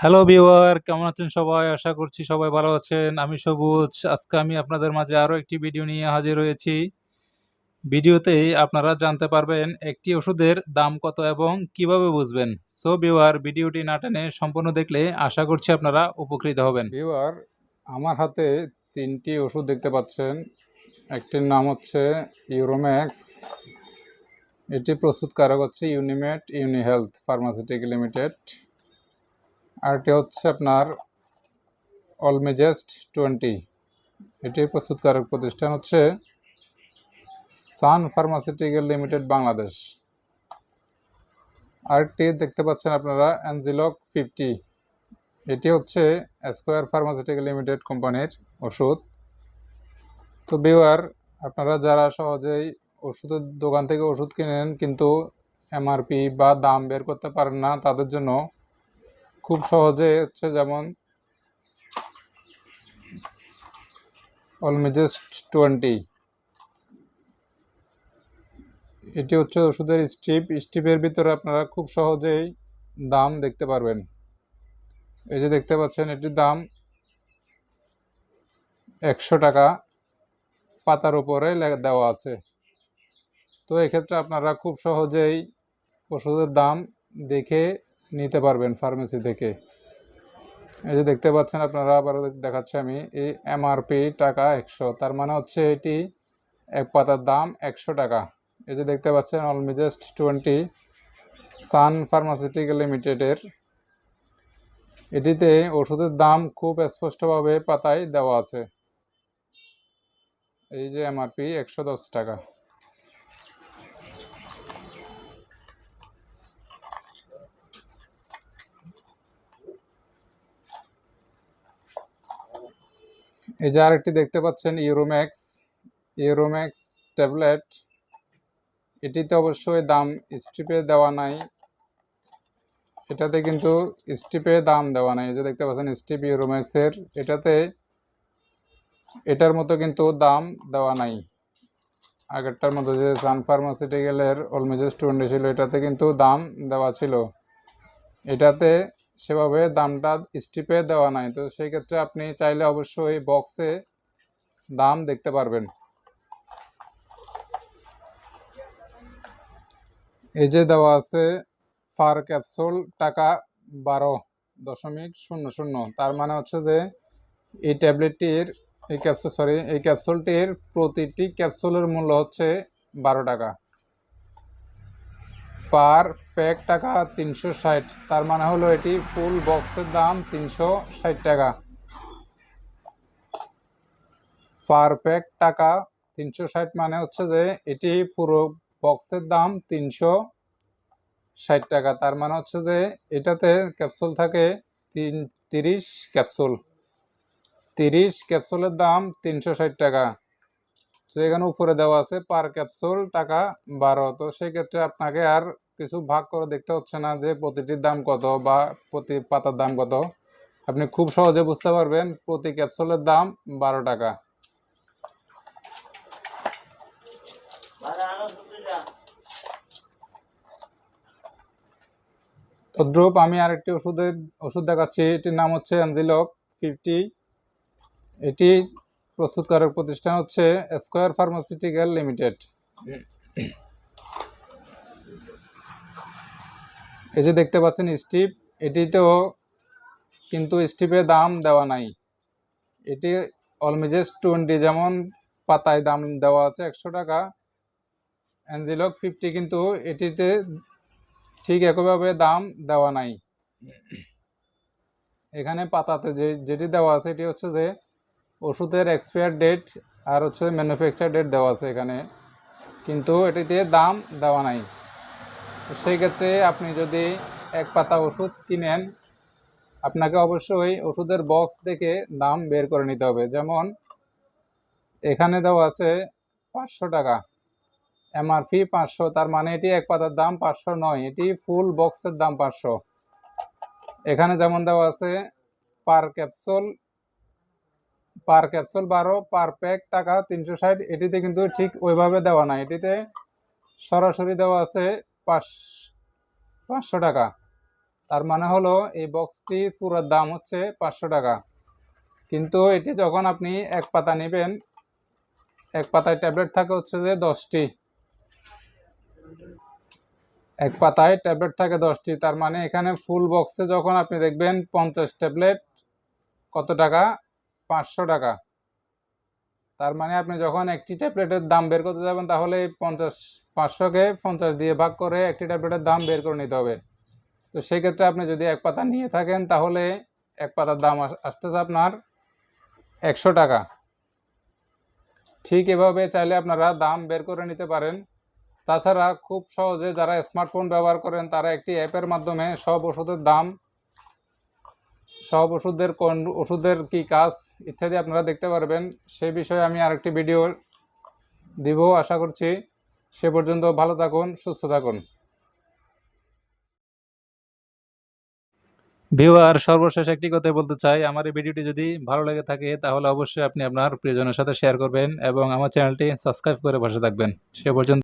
Hello viewer কেমন আছেন সবাই? আশা করছি সবাই ভালো আছেন। আমি সবুজ। আজকে আমি আপনাদের মাঝে আরও একটি ভিডিও নিয়ে হাজির হয়েছি। ভিডিওতেই আপনারা জানতে পারবেন একটি ওষুধের দাম কত এবং কীভাবে বুঝবেন। সো ভিউয়ার ভিডিওটি না টেনে সম্পূর্ণ দেখলে আশা করছি আপনারা উপকৃত হবেন। ভিউয়ার আমার হাতে তিনটি ওষুধ দেখতে পাচ্ছেন। একটির নাম হচ্ছে ইউরোম্যাক্স এটি প্রস্তুতকারক হচ্ছে Unimed Uni Health pharmaceutical limited RT হচ্ছে আপনার অলমেজেস্ট টোয়েন্টি। এটির প্রস্তুতকারক প্রতিষ্ঠান হচ্ছে সান ফার্মাসিউটিক্যাল লিমিটেড বাংলাদেশ। আরটি দেখতে পাচ্ছেন আপনারা, অ্যানজিলক ফিফটি। এটি হচ্ছে স্কোয়ার ফার্মাসিউটিক্যাল লিমিটেড কোম্পানির ওষুধ। তো বিওয়ার আপনারা যারা সহজেই ওষুধের দোকান থেকে ওষুধ কিনেন কিন্তু এমআরপি বা দাম বের করতে পারেন না, তাদের জন্য খুব সহজে হচ্ছে যেমন অলমেজেস্ট টোয়েন্টি। এটি হচ্ছে ওষুধের স্ট্রিপ স্ট্রিপের ভিতরে আপনারা খুব সহজেই দাম দেখতে পারবেন। এই যে দেখতে পাচ্ছেন, এটির দাম একশো টাকা পাতার উপরে দেওয়া আছে। তো এক্ষেত্রে আপনারা খুব সহজেই ওষুধের দাম দেখে নিতে পারবেন ফার্মেসি থেকে। এই যে দেখতে পাচ্ছেন আপনারা, আবারও দেখ- দেখাচ্ছি আমি। এই এমআরপি টাকা একশো, তার মানে হচ্ছে এটি এক পাতার দাম একশো টাকা। এই যে দেখতে পাচ্ছেন অলমিজেস্ট টোয়েন্টি সান ফার্মাসিউটিক্যাল লিমিটেডের এটিতে ওষুধের দাম খুব স্পষ্টভাবে পাতায় দেওয়া আছে। এই যে এমআরপি একশো দশ টাকা। এই যে আরেকটি দেখতে পাচ্ছেন ইউরোম্যাক্স ইউরোম্যাক্স ট্যাবলেট এটিতে অবশ্যই দাম স্ট্রিপে দেওয়া নাই। এটাতে কিন্তু স্ট্রিপে দাম দেওয়া নাই। যে দেখতে পাচ্ছেন স্ট্রিপ ইউরোম্যাক্সের এটাতে এটার মতো কিন্তু দাম দেওয়া নাই। আগেরটার মতো যে সান ফার্মাসিউটিক্যালের অলমেজেস টোয়েন্টি ছিল এটাতে কিন্তু দাম দেওয়া ছিল। এটাতে সেভাবে দামটা স্টিপে দেওয়া নাই। তো সেই ক্ষেত্রে আপনি চাইলে অবশ্যই বক্সে দাম দেখতে পারবেন। এই যে দেওয়া আছে ফার ক্যাপসুল টাকা বারো দশমিক শূন্য শূন্য। তার মানে হচ্ছে যে এই ট্যাবলেটটির, এই ক্যাপসুল সরি এই ক্যাপসুলটির প্রতিটি ক্যাপসুলের মূল্য হচ্ছে বারো টাকা। পার প্যাক টাকা তিনশো ষাট। তার মানে হলো এটি ফুল বক্সের দাম তিনশো ষাট টাকা। পার প্যাক টাকা তিনশো ষাট মানে হচ্ছে যে এটি পুরো বক্সের দাম তিনশো ষাট টাকা। তার মানে হচ্ছে যে এটাতে ক্যাপসুল থাকে তিন, তিরিশ ক্যাপসুল তিরিশ ক্যাপসুলের দাম তিনশো ষাট টাকা। তো এখানে উপরে দেওয়া আছে পার ক্যাপসুল টাকা বারো। তো সেক্ষেত্রে আপনাকে আর কিছু ভাগ করে দেখতে হচ্ছে না যে প্রতিটির দাম কত বা প্রতি পাতার দাম কত। আপনি খুব সহজে বুঝতে পারবেন প্রতি ক্যাপসুলের দাম বারো টাকা। তদ্রূপ আমি আরেকটি ওষুধের ওষুধ দেখাচ্ছি। এটির নাম হচ্ছে অ্যাঞ্জিলক ফিফটি এটি প্রস্তুতকারক প্রতিষ্ঠান হচ্ছে স্কোয়ার ফার্মাসিউটিক্যাল লিমিটেড এই যে দেখতে পাচ্ছেন স্টিপ এটিতেও কিন্তু স্টিপে দাম দেওয়া নাই। এটি অলমেজেস টোয়েন্টি যেমন পাতায় দাম দেওয়া আছে একশো টাকা অ্যাঞ্জিলক ফিফটি কিন্তু এটিতে ঠিক একইভাবে দাম দেওয়া নাই। এখানে পাতাতে যে, যেটি দেওয়া আছে এটি হচ্ছে যে ওষুধের এক্সপায়ার ডেট আর হচ্ছে ম্যানুফ্যাকচার ডেট দেওয়া আছে এখানে। কিন্তু এটিতে দাম দেওয়া নাই। সেই ক্ষেত্রে আপনি যদি এক পাতা ওষুধ কিনেন, আপনাকে অবশ্যই ওষুধের বক্স দেখে দাম বের করে নিতে হবে। যেমন এখানে দেওয়া আছে পাঁচশো টাকা। এমআরপি পাঁচশো, তার মানে এটি এক পাতার দাম পাঁচশো নয়, এটি ফুল বক্সের দাম পাঁচশো। এখানে যেমন দেওয়া আছে পার ক্যাপসুল পার ক্যাপসুল বারো, পার প্যাক টাকা তিনশো ষাট। এটিতে কিন্তু ঠিক ওইভাবে দেওয়া না এটিতে সরাসরি দেওয়া আছে পাঁচ, পাঁচশো টাকা। তার মানে হলো এই বক্সটি পুরো দাম হচ্ছে পাঁচশো টাকা। কিন্তু এটি যখন আপনি এক পাতা নেবেন, এক পাতায় ট্যাবলেট থাকে হচ্ছে যে দশটি। এক পাতায় ট্যাবলেট থাকে দশটি। তার মানে এখানে ফুল বক্সে যখন আপনি দেখবেন পঞ্চাশ ট্যাবলেট, কত টাকা? পাঁচশো টাকা। তার মানে আপনি যখন একটি ট্যাবলেটের দাম বের করতে যাবেন, তাহলে পঞ্চাশ, পাঁচশোকে পঞ্চাশ দিয়ে ভাগ করে একটি ট্যাবলেটের দাম বের করে নিতে হবে। তো সেক্ষেত্রে আপনি যদি এক পাতা নিয়ে থাকেন, তাহলে এক পাতার দাম আস- আসতেছে আপনার একশো টাকা। ঠিক এভাবে চাইলে আপনারা দাম বের করে নিতে পারেন। তাছাড়া খুব সহজে যারা স্মার্টফোন ব্যবহার করেন, তারা একটি অ্যাপের মাধ্যমে সব ওষুধের দাম সব ওষুধের কোন ওষুধের কি কাজ ইত্যাদি আপনারা দেখতে পারবেন। সেই বিষয়ে আমি আরেকটি ভিডিও দিব। আশা করছি সে পর্যন্ত ভালো থাকুন, সুস্থ থাকুন। ভিউয়ার, সর্বশেষ একটি কথা বলতে চাই। আমার এই ভিডিওটি যদি ভালো লেগে থাকে, তাহলে অবশ্যই আপনি আপনার প্রিয়জনের সাথে শেয়ার করবেন এবং আমার চ্যানেলটি সাবস্ক্রাইব করে পাশে থাকবেন। সে পর্যন্ত